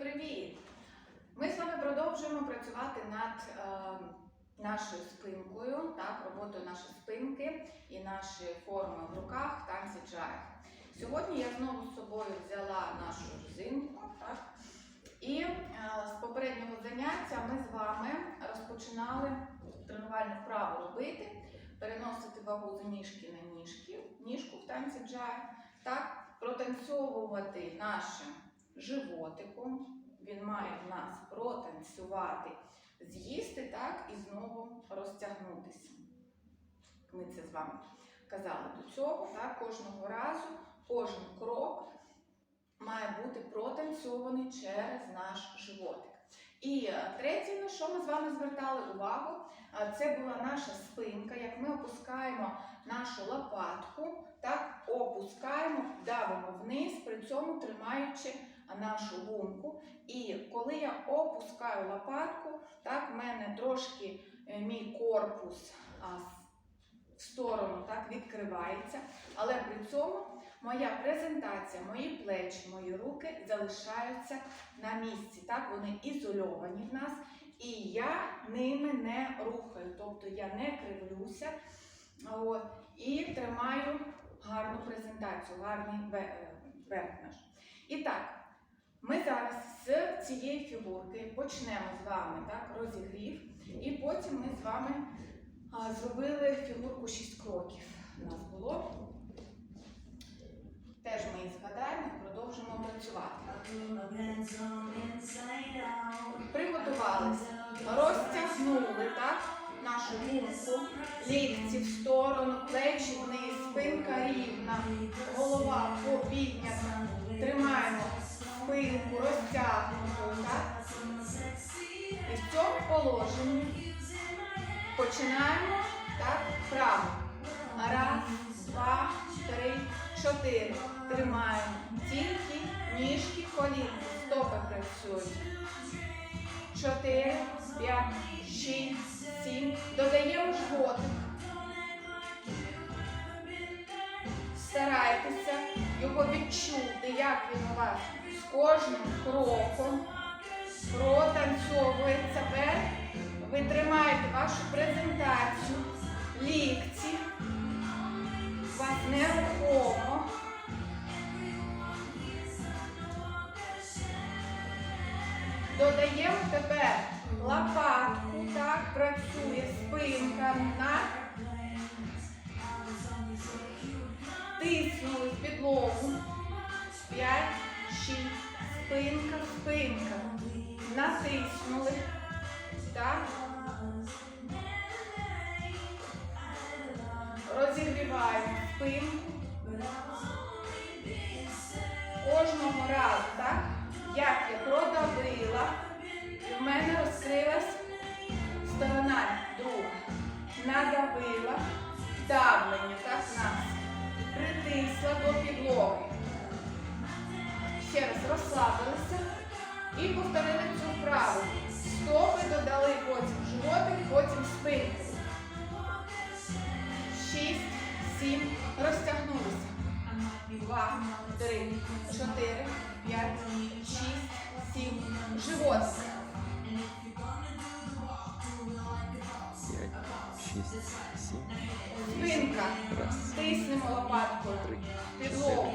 привіт! Ми з вами продовжуємо працювати над е, нашою спинкою, так, роботою нашої спинки і наші форми в руках, танці джайв. Сьогодні я знову з собою взяла нашу резинку. Так, і е, з попереднього заняття ми з вами розпочинали тренувальну вправу робити, переносити вагу з ніжки на ніжки, ніжку в танці джайв, так, протанцьовувати нашим животиком. Він має в нас протанцювати, з'їсти так і знову розтягнутися. Ми це з вами казали до цього. Так, кожного разу, кожен крок має бути протанцьований через наш животик. І третє, на що ми з вами звертали увагу, це була наша спинка, як ми опускаємо нашу лопатку, так опускаємо, давимо вниз, при цьому тримаючи нашу гумку. І коли я опускаю лопатку, так в мене трошки е, мій корпус в сторону так, відкривається, але при цьому моя презентація, мої плечі, мої руки залишаються на місці. Так, вони ізольовані в нас, і я ними не рухаю, тобто я не кривлюся. От, і тримаю гарну презентацію, гарний е, верх наш. І так, цієї фігурки почнемо з вами так, розігрів, і потім ми з вами а, зробили фігурку 6 кроків. У нас було. Теж ми її згадаємо продовжимо працювати. Приготувалися, розтягнули так, нашу гумку, лікті в сторону, плечі вниз, спинка рівна, голова піднята. Тримаємо положенні починаємо так вправо. Раз, два, три, чотири. Тримаємо тільки ніжки, колінки, стопи працюють. Чотири, п'ять, шість, сім. Додаємо животик. Старайтеся його відчути, як він у вас з кожним кроком протанцьовується вверх. Ви тримаєте вашу презентацію, лікці. Вас нерухомо. Додаємо тепер лопатку, так, працює спинка на тиснули в підлогу. П'ять, шість, спинка, спинка. Натиснули. Так. Розігріваємо спинку. Кожного разу, так? Як я продавила, в мене розкрилась сторона друга. Надавила, давлення, так, нас. Притисла до підлоги. Ще раз розслабилися і повторили цю вправу. Стопи додали потім животик, потім спинку. Шість, сім, розтягнулися. Два, три, чотири, п'ять, шість, сім. Живот. п'ять, шість, сім, Спинка. раз, Тиснемо лопаткою. Підлогу.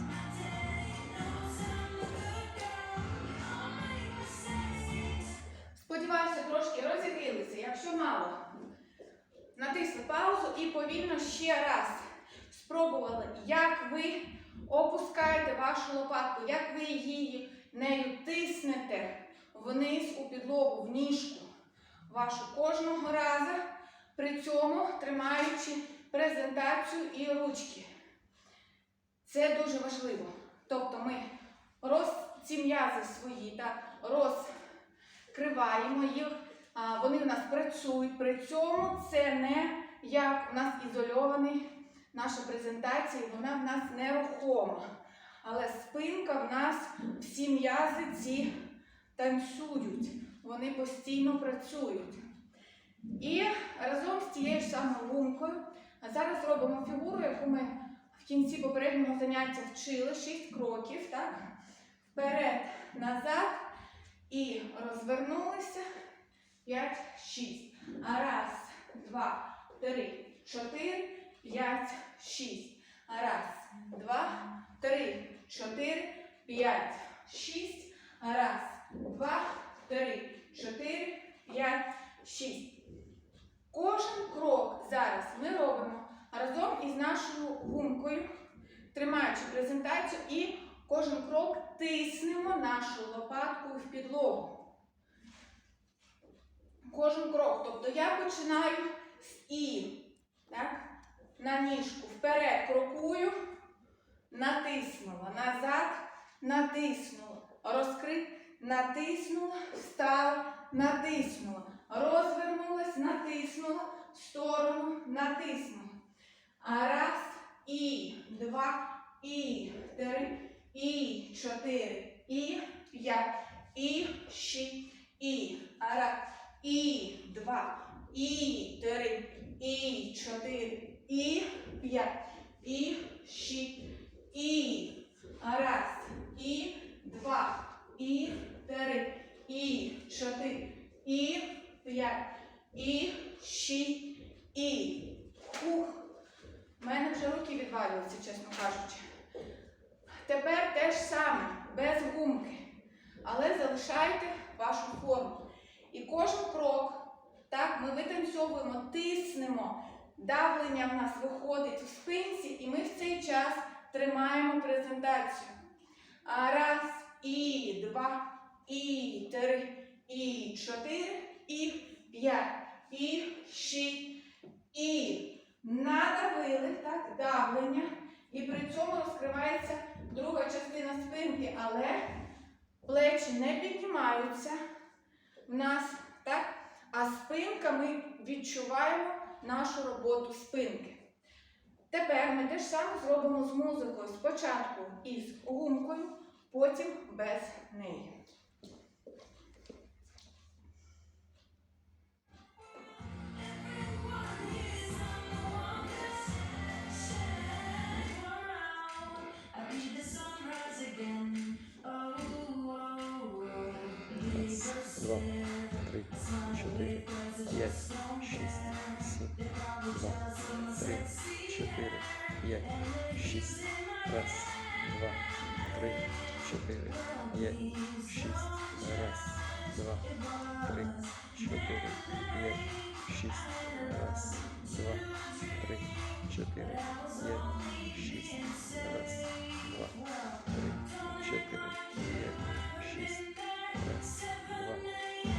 Сподіваюся, трошки розігрілися. Якщо мало, натисли паузу і повільно ще раз спробували, як ви опускаєте вашу лопатку, як ви її нею тиснете вниз у підлогу, в ніжку вашу кожного разу, при цьому тримаючи презентацію і ручки. Це дуже важливо. Тобто ми роз, ці м'язи свої так, розкриваємо їх, вони в нас працюють. При цьому це не як у нас ізольований наша презентація, вона в нас нерухома. Але спинка в нас всі м'язи ці танцюють, вони постійно працюють. І разом з цією ж самою гумкою а зараз робимо фігуру, яку ми в кінці попереднього заняття вчили, 6 кроків, так? Вперед, назад і розвернулися. 5, 6. Раз, два, три, чотири, п'ять, шість. Раз, два, три, чотири, п'ять, шість. Раз, два, три, чотири, п'ять, шість. Кожен крок зараз ми робимо разом із нашою гумкою, тримаючи презентацію, і кожен крок тиснемо нашою лопаткою в підлогу. Кожен крок. Тобто я починаю з І. Так? На ніжку. Вперед крокую, натиснула. Назад натиснула. Розкрит, натиснула, встала, натиснула. Розвернулась, натиснула, в сторону, натиснула. Раз, і, два, і, три, і, чотири, і, п'ять, і, шість, і. А раз, і, два, і, три, і, чотири, і, п'ять, і, шість, і. А раз, і, два, і, три, і, чотири, і, п'ять, і, шість, і. Ух. У мене вже руки відвалюються, чесно кажучи. Тепер те ж саме, без гумки. Але залишайте вашу форму. І кожен крок, так, ми витанцьовуємо, тиснемо. Давлення в нас виходить у спинці, і ми в цей час тримаємо презентацію. Раз, і два, і три, і чотири, і п'ять, і шість, і надавили, так, давлення. І при цьому розкривається друга частина спинки, але плечі не піднімаються в нас, так? А спинка ми відчуваємо нашу роботу спинки. Тепер ми те ж саме зробимо з музикою. Спочатку із гумкою, потім без неї. Два, три, чотири, п'ять, шість. Раз, два, три, чотири, п'ять, шість. Раз, два, три, чотири, п'ять, шість. Раз, два, три, чотири, п'ять, шість. Раз, два, три, чотири, п'ять, шість. Раз, два,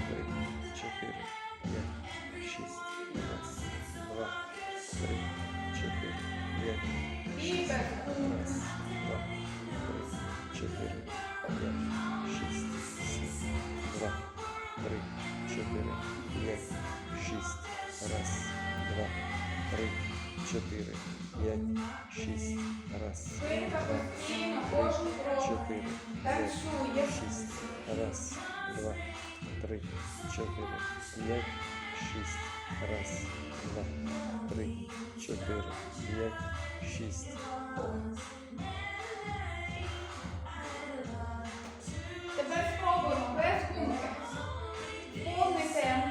три, чотири, п'ять, шість. Два, три, чотири, п'ять, без. Раз, два, три, чотири, п'ять, шість, сім, два, три, чотири, п'ять, шість. Раз, два, три, чотири, п'ять, шість. Раз, два, три, чотири, п'ять, шість. Раз, два, три, чотири, п'ять, шість. Раз, два, три, чотири, п'ять, шість. Тепер спробуємо без гумки. Повний темп.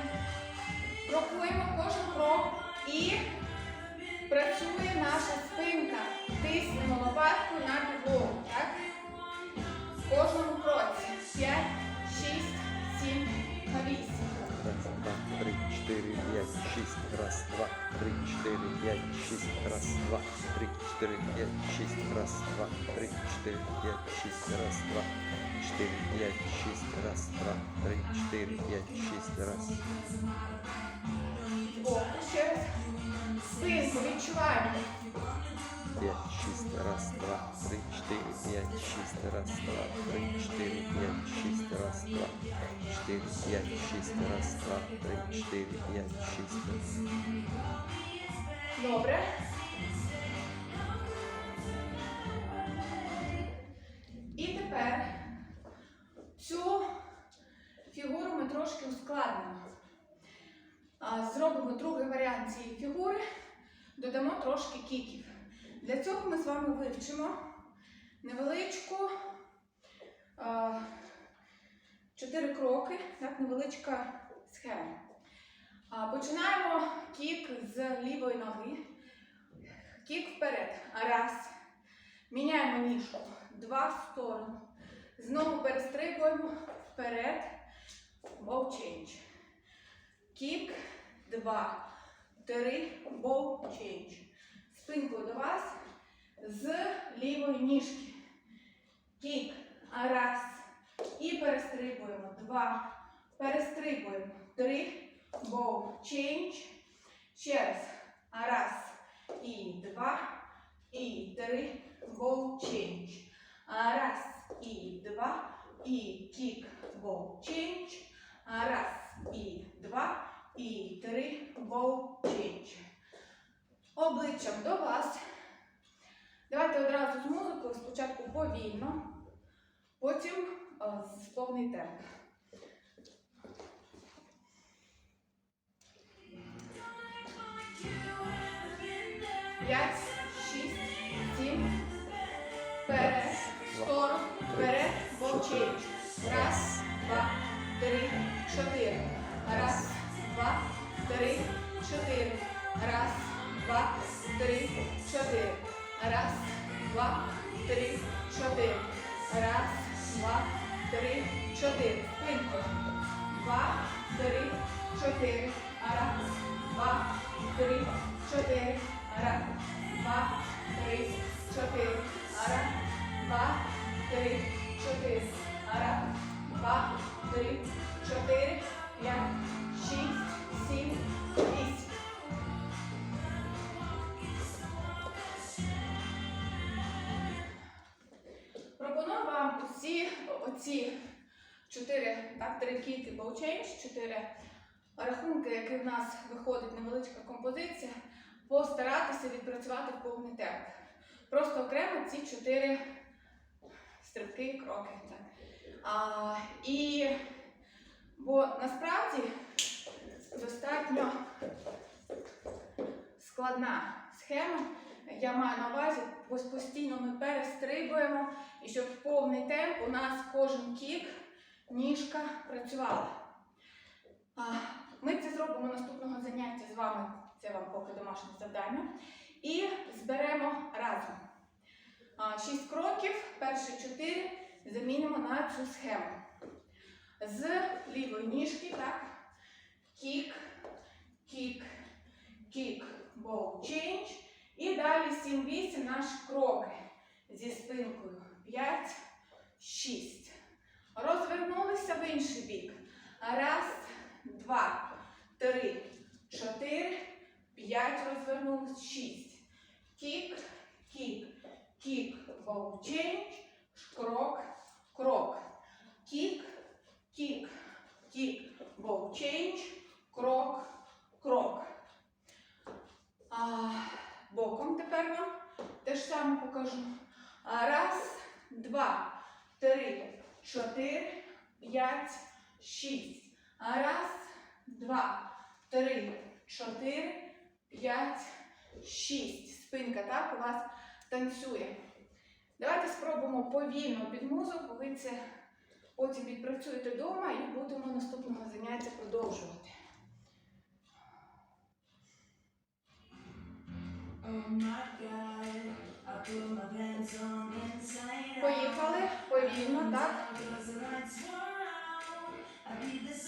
Крокуємо кожен крок і працює наша спинка. Тиснемо лопатку на підлогу. Так? В кожному кроці. 5, 4, 5, 6, раз, 2, 3, 4, 5, 6, раз, 2, 3, 4, 5, 6, раз, 2, 3, 4, 5, 6, раз, 2, 4, 5, 6, раз, 2, 3, 4, 5, 6, раз. О, ще раз. Спинку. П'ять, шість. Раз, два, три, чотири, п'ять, шість. Раз, два, три, чотири, п'ять, шість. Раз, два, чотири, п'ять, шість. Раз, два, три, чотири, п'ять, шість. Добре. І тепер цю фігуру ми трошки ускладнимо. Зробимо другий варіант цієї фігури, додамо трошки кіків. Для цього ми з вами вивчимо невеличку чотири кроки, так, невеличка схема. Починаємо кік з лівої ноги. Кік вперед. Раз. Міняємо ніжку. Два в сторону. Знову перестрибуємо вперед. Bow change. Кік. Два. Три. Bow change. Спинкою до вас з лівої ніжки. Кік. Раз. І перестрибуємо. Два. Перестрибуємо. Три. Bow change. Ще раз. Раз. І два. І три. Bow change. Раз. І два. І кік. Bow change. Раз. І два. І три. Bow change. Обличчям до вас. Давайте одразу з музикою. Спочатку повільно. Потім е, з повний темп. П'ять, шість, сім. Вперед, в сторону, вперед. Раз, два, три, чотири. Раз, два, три, чотири. Раз, три, чотири. Раз, два, три, чотири. Раз, два, три, чотири. Спинку. Два, три, чотири. Раз, два, три, чотири. Раз, два, три, чотири. Раз, два, три, чотири. Раз, два, три, чотири, п'ять, шість, сім, оці чотири, так, три кіти change, чотири рахунки, які в нас виходить невеличка композиція, постаратися відпрацювати в повний темп. Просто окремо ці чотири стрибки, і кроки. Так. А, і, бо насправді достатньо складна схема. Я маю на увазі, ось постійно ми перестрибуємо, і щоб в повний темп у нас кожен кік, ніжка працювала. Ми це зробимо наступного заняття з вами. Це вам поки домашнє завдання. І зберемо разом. Шість кроків, перші чотири замінимо на цю схему. З лівої ніжки, так, кік, кік, кік, bow change. І далі 7-8 наші кроки зі спинкою. 5, 6. Розвернулися в інший бік. Раз, два, три, чотири, п'ять. Розвернулись. Шість. Кік, кік, кік, change. Крок, крок. Кік, кік, кік, change. Крок, крок. А, боком тепер вам те ж саме покажу. Раз, два, три, чотири, п'ять, шість. Раз, два, три, чотири, п'ять, шість. Спинка так у вас танцює. Давайте спробуємо повільно під музику. Ви це потім відпрацюєте вдома і будемо наступного заняття продовжувати. my God, I put my pants on inside out. Поїхали повільно, так? Cause the lights were out. I beat the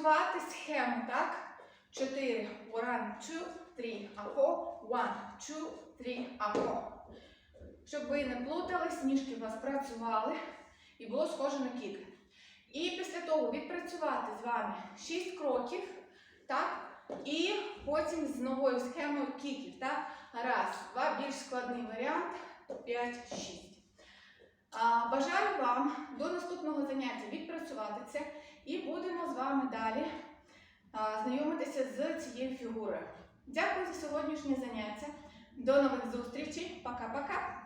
Відпрацювати схему, так? Чотири. One, two, three. Аго. One, two, three. Аго. Щоб ви не плутались, ніжки у вас працювали і було схоже на кік. І після того відпрацювати з вами 6 кроків, так? І потім з новою схемою кіків, так? Раз, два, більш складний варіант, 5, 6. А, бажаю вам до наступного заняття відпрацювати це і будемо з вами далі знайомитися з цією фігурою. Дякую за сьогоднішнє заняття. До нових зустрічей. Пока-пока.